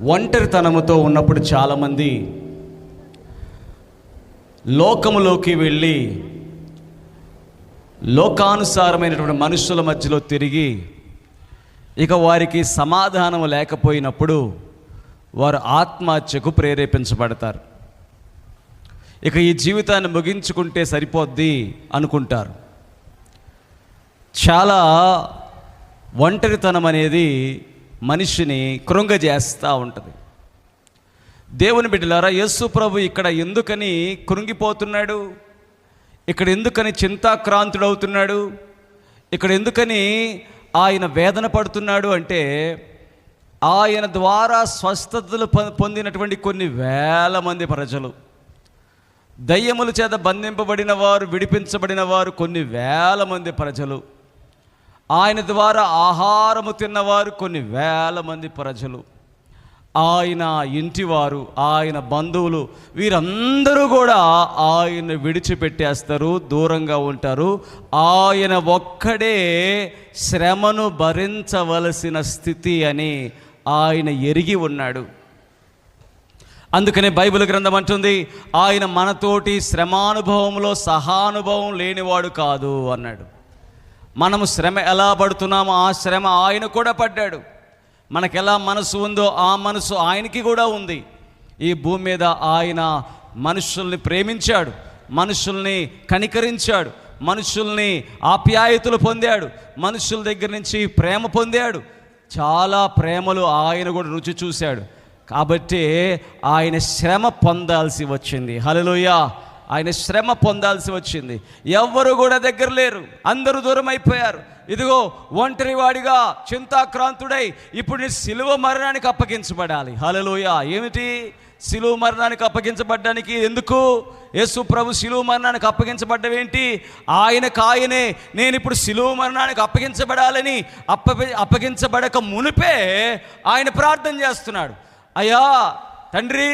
ఒంటరితనముతో ఉన్నప్పుడు చాలామంది లోకములోకి వెళ్ళి లోకానుసారమైనటువంటి మనుషుల మధ్యలో తిరిగి ఇక వారికి సమాధానం లేకపోయినప్పుడు వారు ఆత్మహత్యకు ప్రేరేపించబడతారు. ఇక ఈ జీవితాన్ని ముగించుకుంటే సరిపోద్ది అనుకుంటారు. చాలా ఒంటరితనం అనేది మనిషిని కృంగజేస్తూ ఉంటుంది. దేవుని బిడ్డలారా యేసు ప్రభు ఇక్కడ ఎందుకని కృంగిపోతున్నాడు? ఇక్కడ ఎందుకని చింతాక్రాంతుడవుతున్నాడు? ఇక్కడ ఎందుకని ఆయన వేదన పడుతున్నాడు అంటే ఆయన ద్వారా స్వస్థతలు పొందినటువంటి కొన్ని వేల మంది ప్రజలు. దయ్యముల చేత బంధింపబడిన వారు విడిపించబడిన వారు కొన్ని వేల మంది ప్రజలు. ఆయన ద్వారా ఆహారము తిన్నవారు కొన్ని వేల మంది ప్రజలు. ఆయన ఇంటివారు ఆయన బంధువులు వీరందరూ కూడా ఆయన విడిచిపెట్టేస్తారు దూరంగా ఉంటారు. ఆయన ఒక్కడే శ్రమను భరించవలసిన స్థితి అని ఆయన ఎరిగి ఉన్నాడు. అందుకనే బైబిల్ గ్రంథం అంటుంది ఆయన మనతోటి శ్రమానుభవంలో సహానుభవం లేనివాడు కాదు అన్నాడు. మనము శ్రమ ఎలా పడుతున్నామో ఆ శ్రమ ఆయన కూడా పడ్డాడు. మనకు ఎలా మనసు ఉందో ఆ మనసు ఆయనకి కూడా ఉంది. ఈ భూమి మీద ఆయన మనుషుల్ని ప్రేమించాడు మనుషుల్ని కనికరించాడు మనుషుల్ని ఆప్యాయతలు పొందాడు మనుషుల దగ్గర నుంచి ప్రేమ పొందాడు. చాలా ప్రేమలు ఆయన కూడా రుచి చూశాడు. కాబట్టి ఆయన శ్రమ పొందాల్సి వచ్చింది. హలోయా ఆయన శ్రమ పొందాల్సి వచ్చింది. ఎవ్వరు కూడా దగ్గర లేరు. అందరూ దూరం అయిపోయారు ఇదిగో ఒంటరివాడిగా చింతాక్రాంతుడై ఇప్పుడు సిలువ మరణానికి అప్పగించబడాలి. హలలోయ ఏమిటి? సిలువ మరణానికి అప్పగించబడ్డానికి ఎందుకు? యేసు ప్రభు సిలువ మరణానికి అప్పగించబడ్డవేంటి ఆయనకు ఆయనే నేను ఇప్పుడు సిలువ మరణానికి అప్పగించబడాలని అప్ప అప్పగించబడక మునిపే ఆయన ప్రార్థన చేస్తున్నాడు. అయ్యా తండ్రి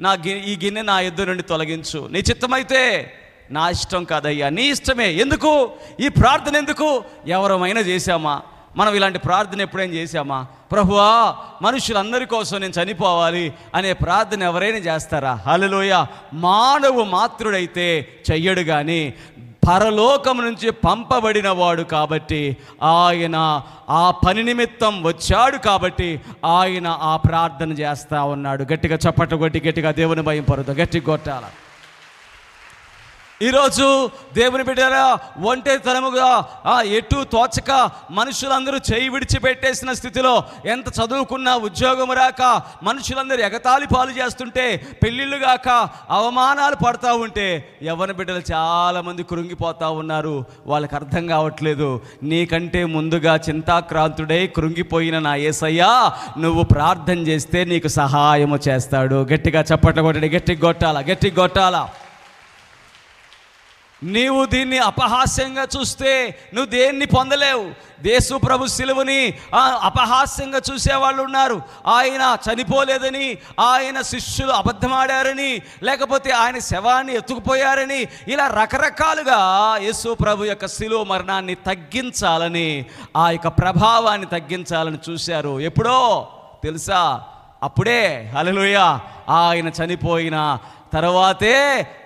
నా గి ఈ గిన్నె నా ఎద్దు నుండి తొలగించు. నీ చిత్తమైతే నా ఇష్టం కాదయ్యా నీ ఇష్టమే. ఎందుకు? ఈ ప్రార్థన ఎందుకు? ఎవరమైనా చేశామా? మనం ఇలాంటి ప్రార్థన ఎప్పుడైనా చేశామా? ప్రభువా మనుషులందరి కోసం నేను చనిపోవాలి అనే ప్రార్థన ఎవరైనా చేస్తారా? హలలోయ మానవు మాతృడైతే చెయ్యడు కానీ పరలోకం నుంచి పంపబడిన వాడు కాబట్టి ఆయన ఆ పని నిమిత్తం వచ్చాడు కాబట్టి ఆయన ఆ ప్రార్థన చేస్తూ ఉన్నాడు. గట్టిగా చప్పట కొట్టి గట్టిగా దేవుని భయం పరుదు గట్టి కొట్టాల? ఈరోజు దేవుని బిడ్డరా ఒంటరితనముగా ఆ ఎటు తోచక మనుషులందరూ చేయి విడిచిపెట్టేసిన స్థితిలో ఎంత చదువుకున్నా ఉద్యోగం రాక మనుషులందరూ ఎగతాళి పాలు చేస్తుంటే పెళ్ళిళ్ళు గాక అవమానాలు పడతా ఉంటే యవ్వన బిడ్డలు చాలామంది కృంగిపోతా ఉన్నారు. వాళ్ళకి అర్థం కావట్లేదు. నీకంటే ముందుగా చింతాక్రాంతుడై కృంగిపోయిన నా ఏసయ్యా నువ్వు ప్రార్థన చేస్తే నీకు సహాయము చేస్తాడు. గట్టిగా చప్పట్లు కొట్టడి గట్టి కొట్టాలా గట్టి కొట్టాలా? నీవు దీన్ని అపహాస్యంగా చూస్తే నువ్వు దేన్ని పొందలేవు. దేశు ప్రభు శిలువని ఆ, అపహాస్యంగా చూసేవాళ్ళు ఉన్నారు. ఆయన చనిపోలేదని ఆయన శిష్యులు అబద్ధమాడారని లేకపోతే ఆయన శవాన్ని ఎత్తుకుపోయారని ఇలా రకరకాలుగా యేసు ప్రభు యొక్క శిలువ మరణాన్ని తగ్గించాలని ఆ యొక్క ప్రభావాన్ని తగ్గించాలని చూశారు. ఎప్పుడో తెలుసా? అప్పుడే. హల్లెలూయా. ఆయన చనిపోయిన తర్వాతే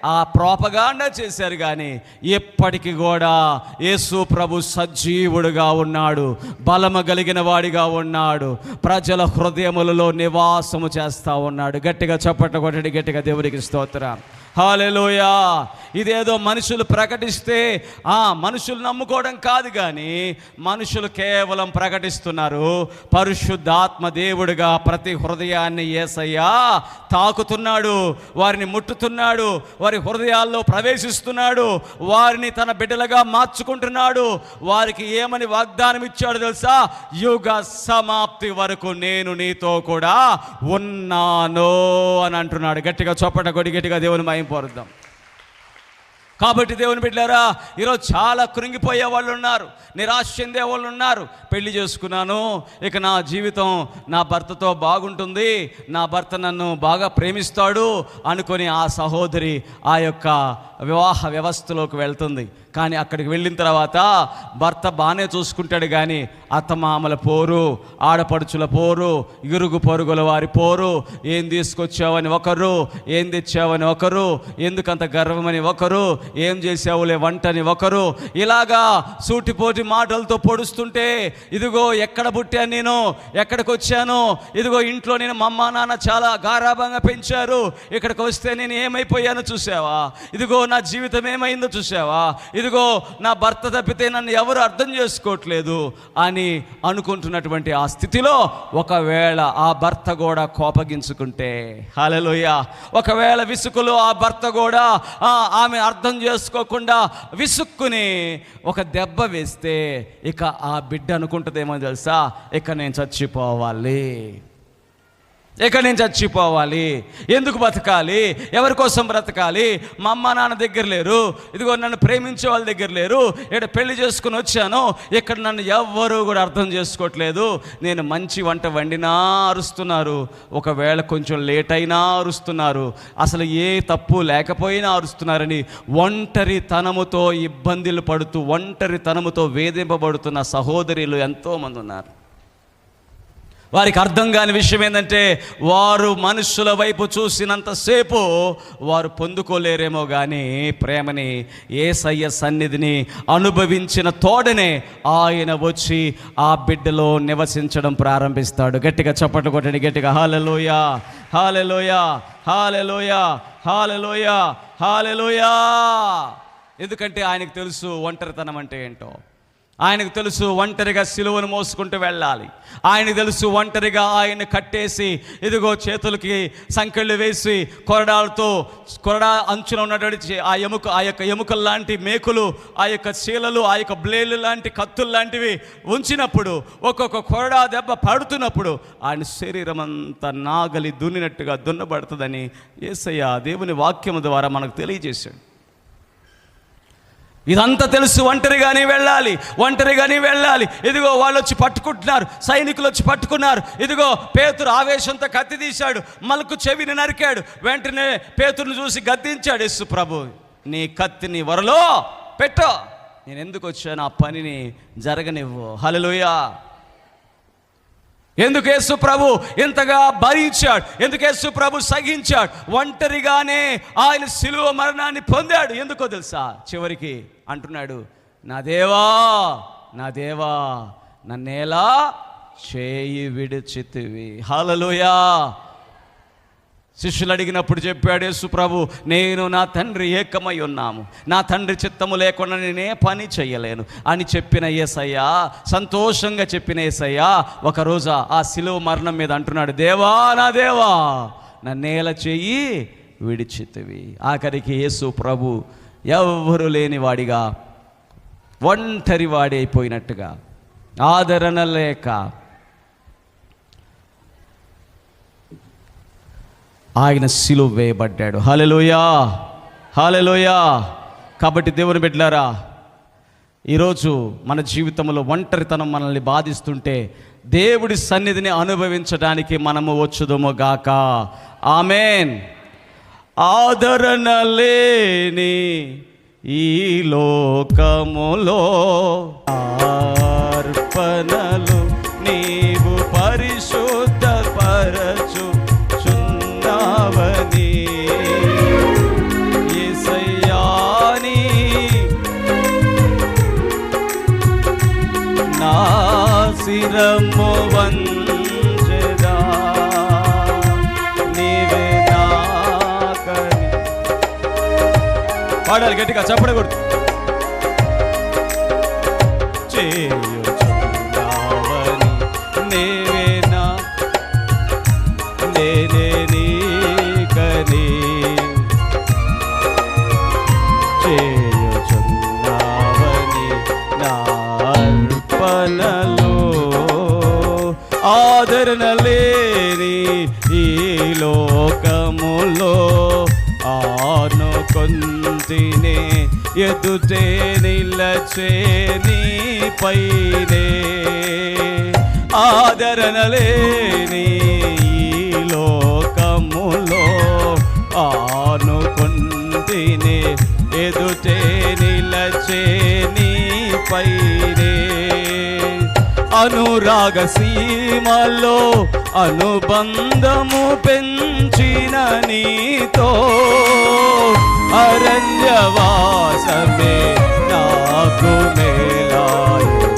ఆ ప్రోపగాండ చేశారు కానీ ఎప్పటికీ కూడా యేసు ప్రభు సజీవుడుగా ఉన్నాడు బలము కలిగిన వాడిగా ఉన్నాడు ప్రజల హృదయములలో నివాసము చేస్తూ ఉన్నాడు. గట్టిగా చప్పట కొట్టడి గట్టిగా దేవునికి స్తోత్రం. హాలెలోయా. ఇదేదో మనుషులు ప్రకటిస్తే ఆ మనుషులు నమ్ముకోవడం కాదు కానీ మనుషులు కేవలం ప్రకటిస్తున్నారు. పరిశుద్ధాత్మ దేవుడిగా ప్రతి హృదయాన్ని ఏసయ్యా తాకుతున్నాడు వారిని ముట్టుతున్నాడు వారి హృదయాల్లో ప్రవేశిస్తున్నాడు వారిని తన బిడ్డలుగా మార్చుకుంటున్నాడు వారికి ఏమని వాగ్దానం ఇచ్చాడు తెలుసా? యుగ సమాప్తి వరకు నేను నీతో కూడా ఉన్నాను అని అంటున్నాడు. గట్టిగా చొప్పట కొడి గట్టిగా దేవుని మయం పోరుద్దాం. కాబట్టి దేవుని బిడ్డారా ఈరోజు చాలా కృంగిపోయే వాళ్ళు ఉన్నారు నిరాశ చెందే వాళ్ళు ఉన్నారు. పెళ్ళి చేసుకున్నాను ఇక నా జీవితం నా భర్తతో బాగుంటుంది నా భర్త నన్ను బాగా ప్రేమిస్తాడు అనుకొని ఆ సహోదరి ఆ యొక్క వివాహ వ్యవస్థలోకి వెళ్తుంది. కానీ అక్కడికి వెళ్ళిన తర్వాత భర్త బాగానే చూసుకుంటాడు కానీ అత్తమామల పోరు ఆడపడుచుల పోరు ఇరుగు పొరుగుల వారి పోరు ఏం తీసుకొచ్చావని ఒకరు ఏం తెచ్చావని ఒకరు ఎందుకంత గర్వమని ఒకరు ఏం చేసావులే వంటని ఒకరు ఇలాగా సూటిపోటి మాటలతో పొడుస్తుంటే ఇదిగో ఎక్కడ పుట్టాను నేను ఎక్కడికి వచ్చాను ఇదిగో ఇంట్లో నేను మా అమ్మ నాన్న చాలా గారాభంగా పెంచారు ఇక్కడికి వస్తే నేను ఏమైపోయానో చూసావా ఇదిగో నా జీవితం ఏమైందో చూసావా ఇదిగో నా భర్త తప్పితే నన్ను ఎవరు అర్థం చేసుకోవట్లేదు అని అనుకుంటున్నటువంటి ఆ స్థితిలో ఒకవేళ ఆ భర్త కూడా కోపగించుకుంటే హలలోయ ఒకవేళ విసుకులో ఆ భర్త కూడా ఆ, ఆమె అర్థం చేసుకోకుండా విసుక్కుని ఒక దెబ్బ వేస్తే ఇక ఆ బిడ్డ అనుకుంటుందేమో తెలుసా? ఇక నేను చచ్చిపోవాలి. ఇక నేను చచ్చిపోవాలి? ఎందుకు బతకాలి? ఎవరి కోసం బ్రతకాలి? మా అమ్మ నాన్న దగ్గర లేరు. ఇదిగో నన్ను ప్రేమించే వాళ్ళ దగ్గర లేరు. ఇక్కడ పెళ్ళి చేసుకుని వచ్చాను. ఇక్కడ నన్ను ఎవ్వరూ కూడా అర్థం చేసుకోవట్లేదు. నేను మంచి వంట వండినా అరుస్తున్నారు. ఒకవేళ కొంచెం లేట్ అయినా అరుస్తున్నారు. అసలు ఏ తప్పు లేకపోయినా అరుస్తున్నారని ఒంటరితనముతో ఇబ్బందులు పడుతూ ఒంటరితనముతో వేధింపబడుతున్న సహోదరులు ఎంతోమంది ఉన్నారు. వారికి అర్థం కాని విషయం ఏంటంటే వారు మనుషుల వైపు చూసినంతసేపు వారు పొందుకోలేరేమో కానీ ప్రేమని ఏసయ్య సన్నిధిని అనుభవించిన తోడనే ఆయన వచ్చి ఆ బిడ్డలో నివసించడం ప్రారంభిస్తాడు. గట్టిగా చప్పట్లు కొట్టండి గట్టిగా హాలలోయ హాలలోయ హాలలోయ హాలలోయ హాలలోయ. ఎందుకంటే ఆయనకు తెలుసు ఒంటరితనం అంటే ఏంటో. ఆయనకు తెలుసు ఒంటరిగా సిలువను మోసుకుంటూ వెళ్ళాలి. ఆయనకు తెలుసు ఒంటరిగా ఆయన కట్టేసి ఇదిగో చేతులకి సంకెళ్ళు వేసి కొరడాలతో కొరడా అంచున ఉన్నటువంటి ఆ ఎముక ఆ యొక్క ఎముకలు లాంటి మేకులు ఆ యొక్క చీలలు ఆ యొక్క బ్లేలు లాంటి కత్తులు లాంటివి ఉంచినప్పుడు ఒక్కొక్క కొరడా దెబ్బ పడుతున్నప్పుడు ఆయన శరీరం అంతా నాగలి దున్నినట్టుగా దున్నబడుతుందని యేసయ్య దేవుని వాక్యం ద్వారా మనకు తెలియజేశాడు. ఇదంతా తెలుసు ఒంటరిగానే వెళ్ళాలి ఒంటరిగానే వెళ్ళాలి. ఇదిగో వాళ్ళు వచ్చి పట్టుకుంటున్నారు సైనికులు వచ్చి పట్టుకున్నారు. ఇదిగో పేతురు ఆవేశంతో కత్తి తీశాడు మలకు చెవిని నరికాడు. వెంటనే పేతురుని చూసి గద్దించాడు యేసు ప్రభు నీ కత్తిని వరలో పెట్టో. నేను ఎందుకు వచ్చాను? ఆ పనిని జరగనివ్వు. హల్లెలూయా. ఎందుకు యేసు ప్రభు ఇంతగా భరించాడు? ఎందుకు యేసు ప్రభు సహించాడు? ఒంటరిగానే ఆయన సిలువ మరణాన్ని పొందాడు. ఎందుకో తెలుసా? చివరికి అంటున్నాడు నా దేవా నా దేవా నన్నేలా చేయి విడిచితివి. హలలుయా శిష్యులు అడిగినప్పుడు చెప్పాడు యేసు ప్రభు నేను నా తండ్రి ఏకమై ఉన్నాము. నా తండ్రి చిత్తము లేకుండా నేనే పని చెయ్యలేను అని చెప్పిన ఏసయ్యా సంతోషంగా చెప్పిన ఏసయ్యా ఒకరోజు ఆ శిలువ మరణం మీద అంటున్నాడు దేవా నా దేవా నా నేల చెయ్యి విడిచితివి. ఆఖరికి యేసు ప్రభు ఎవ్వరు లేనివాడిగా ఒంటరి ఆదరణ లేక ఆయన సిలువ వేయబడ్డాడు. హాలెలోయా హాలెలోయా కాబట్టి దేవుని బిడ్డారా ఈరోజు మన జీవితంలో ఒంటరితనం మనల్ని బాధిస్తుంటే దేవుడి సన్నిధిని అనుభవించడానికి మనము వచ్చుదుము గాక. ఆమెన్. ఆదరణ లేని ఈ లోకములో అర్పణలు శిరము వంచెదా. నీవే నాకని. పాడాలి గట్టిగా చెప్పడకూడదు ఆదరణ లేని ఈ లోకములో ఆనుకొంతినే ఎదుటే నిలచేని పైనే. ఆదరణ లేని ఈ లోకములో ఆనుకొంతినే ఎదుటే నిలచేని పైనే. అనురాగ సీమలో అనుబంధము పెంచిన నీతో అరణ్యవాసమే నాకు మేలాయనే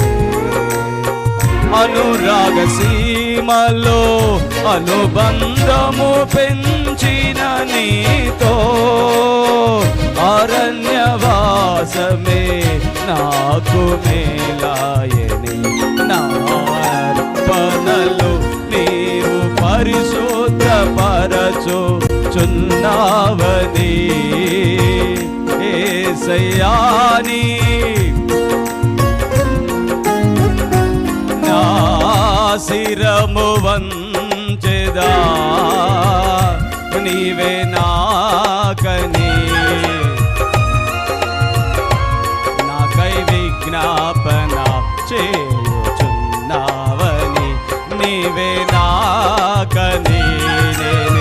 అనురాగ సీ సీమలో అనుబంధము పెంచిన నీతో అరణ్యవాసమే నాకు మేలాయని నా అర్పణలు నీవు పరిశుద్ధ పరచు చున్నావని ఏ నా శరీరము వంచెదా. నీవే నాకని. నాకై విజ్ఞాపన చేయుచున్నావని నీవే నాకని. నేనే